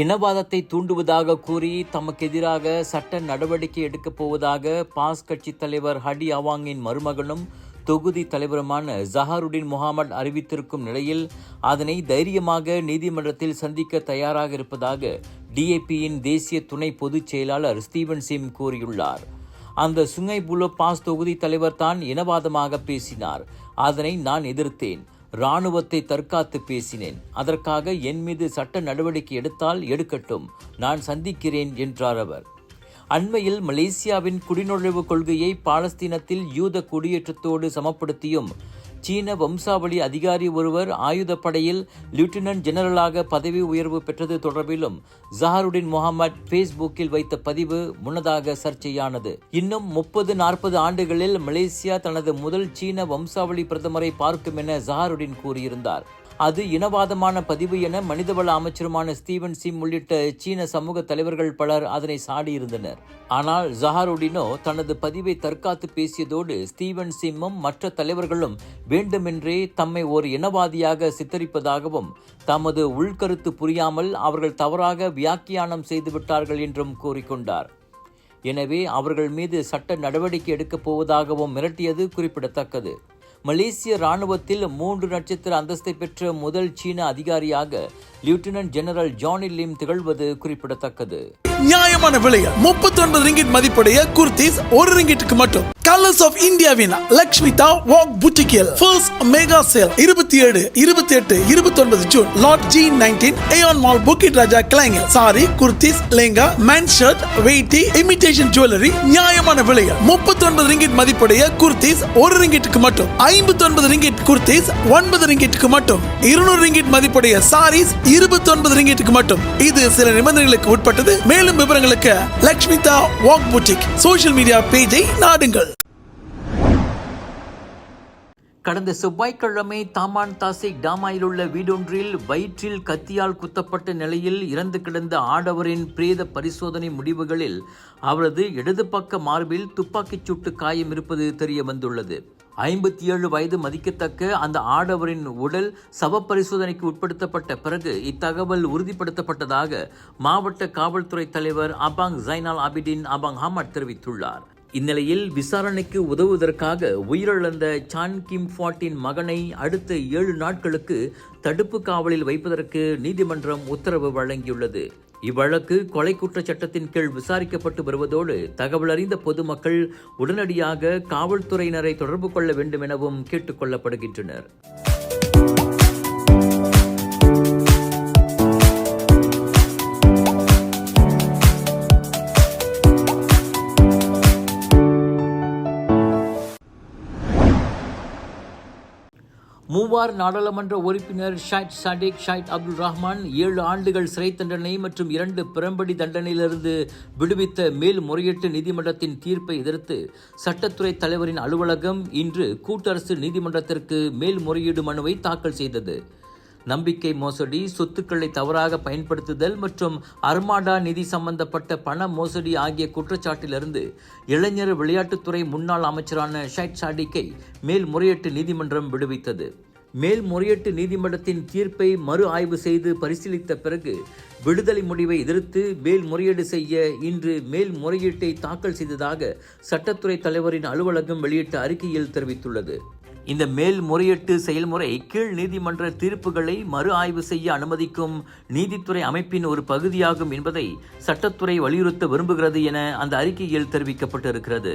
இனவாதத்தை தூண்டுவதாக கூறி தமக்கு எதிராக சட்ட நடவடிக்கை எடுக்கப் போவதாக பாஸ் கட்சி தலைவர் ஹடி அவாங்கின் மருமகனும் தொகுதி தலைவருமான ஜஹாருடின் முகமது அறிவித்திருக்கும் நிலையில் அதனை தைரியமாக நீதிமன்றத்தில் சந்திக்க தயாராக இருப்பதாக டிஏபியின் தேசிய துணை பொதுச் செயலாளர் ஸ்டீவன் சிம் கூறியுள்ளார். அந்த சுங்கை புலோ பாஸ் தொகுதி தலைவர் தான் இனவாதமாக பேசினார். அதனை நான் எதிர்த்தேன். ராணுவத்தை தற்காத்து பேசினேன். அதற்காக என் மீது சட்ட நடவடிக்கை எடுத்தால் எடுக்கட்டும். நான் சந்திக்கிறேன் என்றார் அவர். அண்மையில் மலேசியாவின் குடிநுழைவு கொள்கையை பாலஸ்தீனத்தில் யூத குடியேற்றத்தோடு சமப்படுத்தியும் சீன வம்சாவளி அதிகாரி ஒருவர் ஆயுதப்படையில் லெப்டினன்ட் ஜெனரலாக பதவி உயர்வு பெற்றது தொடர்பிலும் ஜஹருடின் முகமது ஃபேஸ்புக்கில் வைத்த பதிவு முன்னதாக சர்ச்சையானது. இன்னும் முப்பது நாற்பது ஆண்டுகளில் மலேசியா தனது முதல் சீன வம்சாவளி பிரதமரை பார்க்கும் என ஜஹருடின் கூறியிருந்தார். அது இனவாதமான பதிவு என மனிதவள அமைச்சருமான ஸ்டீவன் சிம் உள்ளிட்ட சீன சமூக தலைவர்கள் பலர் அதனை சாடியிருந்தனர். ஆனால் ஜஹாருடினோ தனது பதிவை தற்காத்து பேசியதோடு ஸ்டீவன் சிம்மும் மற்ற தலைவர்களும் வேண்டுமென்றே தம்மை ஒரு இனவாதியாக சித்தரிப்பதாகவும் தமது உள்கருத்து புரியாமல் அவர்கள் தவறாக வியாக்கியானம் செய்துவிட்டார்கள் என்றும் கூறிக்கொண்டார். எனவே அவர்கள் மீது சட்ட நடவடிக்கை எடுக்கப் போவதாகவும் மிரட்டியது குறிப்பிடத்தக்கது. மலேசிய ராணுவத்தில் மூன்று நட்சத்திர அந்தஸ்தை பெற்ற முதல் சீன அதிகாரியாக லியூட்டினன்ட் ஜெனரல் ஜானி லிம் திகழ்வது குறிப்பிடத்தக்கது. நியாயமான விலையில் முப்பத்தி ஒன்பது ரிங்கிட் மதிப்புடைய குர்த்திஸ் ஒரு ரிங்கிட்டுக்கு மட்டும். கலர்ஸ் ஆஃப் இந்தியாவின் லக்ஷ்மிதா வாக் புட்டிக்கியல் ஃபர்ஸ்ட் மெகா சேல் இருபத்தி ஏழு இருபத்தி எட்டு இருபத்தி ஒன்பது June lot G nineteen Aeon mall Bukit Raja கிளைங்கல் sari kurtis lehenga men shirt weighty imitation jewellery நியாயமான விலையில் முப்பத்தி ஒன்பது ரிங்கிட் மதிப்புடைய குர்த்திஸ் ஒரு ரிங்கிட்டுக்கு மட்டும். ஐம்பத்தி ஒன்பது ரிங்கிட் குர்த்திஸ் ஒன்பது ரிங்கிட்டுக்கு மட்டும். இருநூறு ரிங்கிட் மதிப்புடைய சாரீஸ் இருபத்தி ஒன்பது ரிங்கிட்டுக்கு மட்டும். இது சில நிபந்தனைகளுக்கு உட்பட்டது மேலும் விவரங்களுக்கு Lakshmitha walk boutique social media பேஜை நாடுங்கள். கடந்த செவ்வாய்க்கிழமை தாமான் தாசிக் டாமாயில் உள்ள வீடொன்றில் வயிற்றில் கத்தியால் குத்தப்பட்ட நிலையில் இறந்து கிடந்த ஆடவரின் பிரேத பரிசோதனை முடிவுகளில் அவரது இடது பக்க மார்பில் துப்பாக்கிச் சூட்டு காயம் இருப்பது தெரிய வந்துள்ளது. ஐம்பத்தி ஏழு வயது மதிக்கத்தக்க அந்த ஆடவரின் உடல் சவ பரிசோதனைக்கு உட்படுத்தப்பட்ட பிறகு இத்தகவல் உறுதிப்படுத்தப்பட்டதாக மாவட்ட காவல்துறை தலைவர் அபாங் ஜைனால் அபிடின் அபாங் ஹமட் தெரிவித்துள்ளார். இந்நிலையில் விசாரணைக்கு உதவுவதற்காக உயிரிழந்த சான் கிம் ஃபாட்டின் மகனை அடுத்த ஏழு நாட்களுக்கு தடுப்பு காவலில் வைப்பதற்கு நீதிமன்றம் உத்தரவு வழங்கியுள்ளது. இவ்வழக்கு கொலை குற்றச் சட்டத்தின் கீழ் விசாரிக்கப்பட்டு வருவதோடு தகவல் அறிந்த பொதுமக்கள் உடனடியாக காவல்துறையினரை தொடர்பு கொள்ள வேண்டும் எனவும் கேட்டுக் கொள்ளப்படுகின்றனர். மூவார் நாடாளுமன்ற உறுப்பினர் Syed Saddiq Syed Abdul Rahman ஏழு ஆண்டுகள் சிறை தண்டனை மற்றும் இரண்டு பிறம்படி தண்டனையிலிருந்து விடுவித்த மேல்முறையீட்டு நீதிமன்றத்தின் தீர்ப்பை எதிர்த்து சட்டத்துறை தலைவரின் அலுவலகம் இன்று கூட்டரசு நீதிமன்றத்திற்கு மேல்முறையீடு மனுவை தாக்கல் செய்தது. நம்பிக்கை மோசடி சொத்துக்களை தவறாக பயன்படுத்துதல் மற்றும் அர்மாடா நிதி சம்பந்தப்பட்ட பண மோசடி ஆகிய குற்றச்சாட்டிலிருந்து இளைஞர் விளையாட்டுத்துறை முன்னாள் அமைச்சரான ஷைட் சாடிக்கை மேல்முறையீட்டு நீதிமன்றம் விடுவித்தது. மேல்முறையீட்டு நீதிமன்றத்தின் தீர்ப்பை மறு ஆய்வு செய்து பரிசீலித்த பிறகு விடுதலை முடிவை எதிர்த்து மேல்முறையீடு செய்ய இன்று மேல்முறையீட்டை தாக்கல் செய்ததாக சட்டத்துறை தலைவரின் அலுவலகம் வெளியிட்ட அறிக்கையில் தெரிவித்துள்ளது. இந்த மேல்முறையீட்டு செயல்முறை கீழ் நீதிமன்ற தீர்ப்புகளை மறு ஆய்வு செய்ய அனுமதிக்கும் நீதித்துறை அமைப்பின் ஒரு பகுதியாகும் என்பதை சட்டத்துறை வலியுறுத்த விரும்புகிறது என அந்த அறிக்கையில் தெரிவிக்கப்பட்டிருக்கிறது.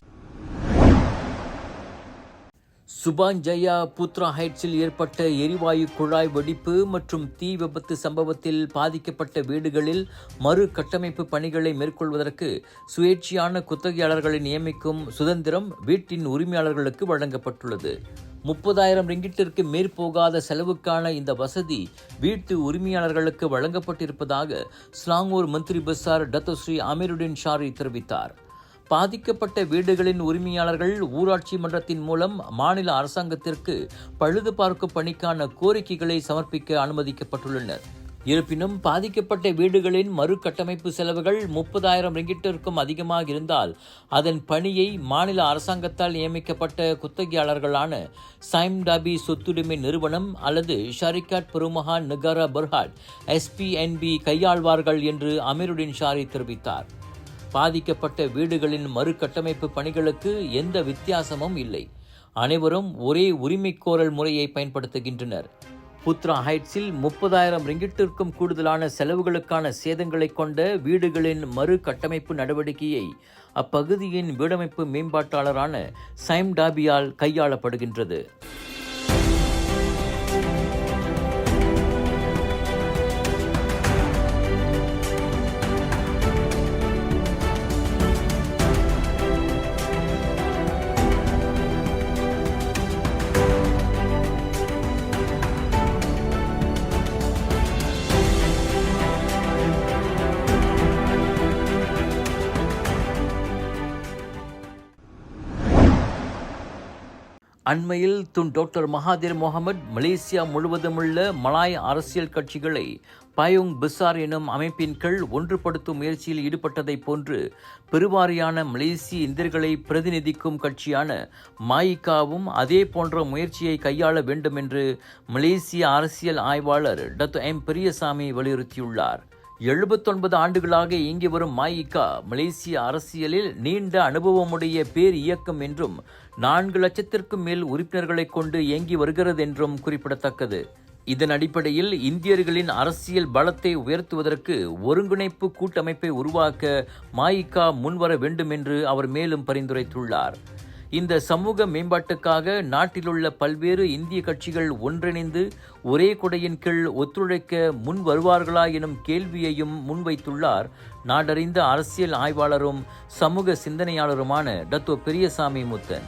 சுபான் புத்ரா ஹைட்ஸில் ஏற்பட்ட எரிவாயு குழாய் வெடிப்பு மற்றும் தீ விபத்து சம்பவத்தில் பாதிக்கப்பட்ட வீடுகளில் மறு கட்டமைப்பு பணிகளை மேற்கொள்வதற்கு சுயேட்சையான குத்தகையாளர்களை நியமிக்கும் சுதந்திரம் வீட்டின் உரிமையாளர்களுக்கு வழங்கப்பட்டுள்ளது. முப்பதாயிரம் ரிங்கிட்டிற்கு மேற்போகாத செலவுக்கான இந்த வசதி வீட்டு உரிமையாளர்களுக்கு வழங்கப்பட்டிருப்பதாக ஸ்லாங்கூர் மந்திரி பசார் டத்தோஸ்ரீ அமீருடின் ஷாரி தெரிவித்தார். பாதிக்கப்பட்ட வீடுகளின் உரிமையாளர்கள் ஊராட்சி மன்றத்தின் மூலம் மாநில அரசாங்கத்திற்கு பழுது பார்க்கும் பணிக்கான கோரிக்கைகளை சமர்ப்பிக்க அனுமதிக்கப்பட்டுள்ளனர். இருப்பினும் பாதிக்கப்பட்ட வீடுகளின் மறுகட்டமைப்பு செலவுகள் முப்பதாயிரம் ரிங்கிட்டிற்கும் அதிகமாக இருந்தால் அதன் பணியை மாநில அரசாங்கத்தால் நியமிக்கப்பட்ட குத்தகையாளர்களான சைம் டாபி சொத்துரிமை நிறுவனம் அல்லது ஷரிகாட் பெருமஹான் நிகாரா பர்ஹாட் எஸ்பிஎன்பி கையாள்வார்கள் என்று அமீருடின் ஷாரி தெரிவித்தார். பாதிக்கப்பட்ட வீடுகளின் மறுகட்டமைப்பு பணிகளுக்கு எந்த வித்தியாசமும் இல்லை. அனைவரும் ஒரே உரிமைக்கோரல் முறையை பயன்படுத்துகின்றனர். புத்ரா ஹைட்ஸில் முப்பதாயிரம் ரிங்கிட்டிற்கும் கூடுதலான செலவுகளுக்கான சேதங்களை கொண்ட வீடுகளின் மறு கட்டமைப்பு நடவடிக்கையை அப்பகுதியின் வீடமைப்பு மேம்பாட்டாளரான சைம் டாபியால் கையாளப்படுகின்றது. அண்மையில் Tun doctor Mahathir Mohamad Malaysia முழுவதுமுள்ள Malay அரசியல் கட்சிகளை பயோங் பிசார் எனும் அமைப்பின் கீழ் ஒன்றுபடுத்தும் முயற்சியில் ஈடுபட்டதைப் போன்று பெருவாரியான மலேசிய இந்தியர்களை பிரதிநிதிக்கும் கட்சியான மாயிகாவும் அதே போன்ற முயற்சியை கையாள வேண்டும் என்று மலேசிய அரசியல் ஆய்வாளர் டத்து எம் பெரியசாமி வலியுறுத்தியுள்ளார். எழுபத்தொன்பது ஆண்டுகளாக இயங்கி வரும் மாயிகா மலேசிய அரசியலில் நீண்ட அனுபவமுடைய பேர் இயக்கம் என்றும் நான்கு லட்சத்திற்கும் மேல் உறுப்பினர்களை கொண்டு இயங்கி வருகிறது என்றும் குறிப்பிடத்தக்கது. இதன் அடிப்படையில் இந்தியர்களின் அரசியல் பலத்தை உயர்த்துவதற்கு ஒருங்கிணைப்பு கூட்டமைப்பை உருவாக்க மாயிகா முன்வர வேண்டும் என்று அவர் மேலும் பரிந்துரைத்துள்ளார். இந்த சமூக மேம்பாட்டுக்காக நாட்டிலுள்ள பல்வேறு இந்திய கட்சிகள் ஒன்றிணைந்து ஒரே கொடையின் கீழ் ஒத்துழைக்க முன் வருவார்களா எனும் கேள்வியையும் முன்வைத்துள்ளார் நாடறிந்த அரசியல் ஆய்வாளரும் சமூக சிந்தனையாளருமான Dato Periyasamy Muthan.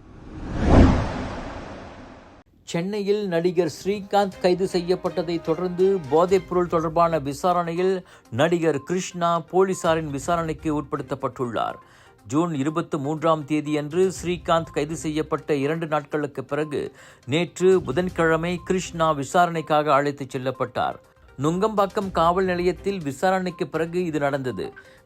சென்னையில் நடிகர் ஸ்ரீகாந்த் கைது செய்யப்பட்டதை தொடர்ந்து போதைப்பொருள் தொடர்பான விசாரணையில் நடிகர் கிருஷ்ணா போலீசாரின் விசாரணைக்கு உட்படுத்தப்பட்டுள்ளார். ஜூன் இருபத்தி மூன்றாம் தேதியன்று ஸ்ரீகாந்த் கைது செய்யப்பட்ட இரண்டு நாட்களுக்கு பிறகு நேற்று புதன்கிழமை கிருஷ்ணா விசாரணைக்காக அழைத்துச் செல்லப்பட்டார். நுங்கம்பாக்கம் காவல் நிலையத்தில் விசாரணைக்கு பிறகு இது நடந்தது.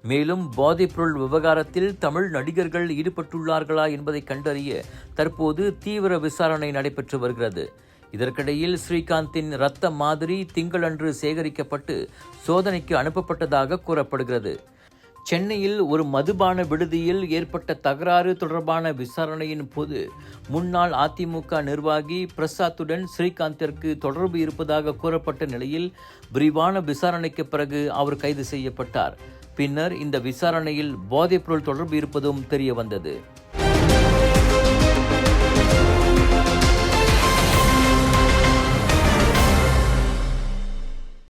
மேலும் போதைப்பொருள் விவகாரத்தில் தமிழ் நடிகர்கள் ஈடுபட்டுள்ளார்களா என்பதை கண்டறிய தற்போது தீவிர விசாரணை நடைபெற்று வருகிறது. இதற்கிடையில் ஸ்ரீகாந்தின் இரத்த மாதிரி திங்களன்று சேகரிக்கப்பட்டு சோதனைக்கு அனுப்பப்பட்டதாக கூறப்படுகிறது. சென்னையில் ஒரு மதுபான விடுதியில் ஏற்பட்ட தகராறு தொடர்பான விசாரணையின் போது முன்னாள் அதிமுக நிர்வாகி பிரசாத்துடன் ஸ்ரீகாந்திற்கு தொடர்பு இருப்பதாக கூறப்பட்ட நிலையில் விரிவான விசாரணைக்கு பிறகு அவர் கைது செய்யப்பட்டார். பின்னர் இந்த விசாரணையில் போதைப்பொருள் தொடர்பு இருப்பதும் தெரிய வந்தது.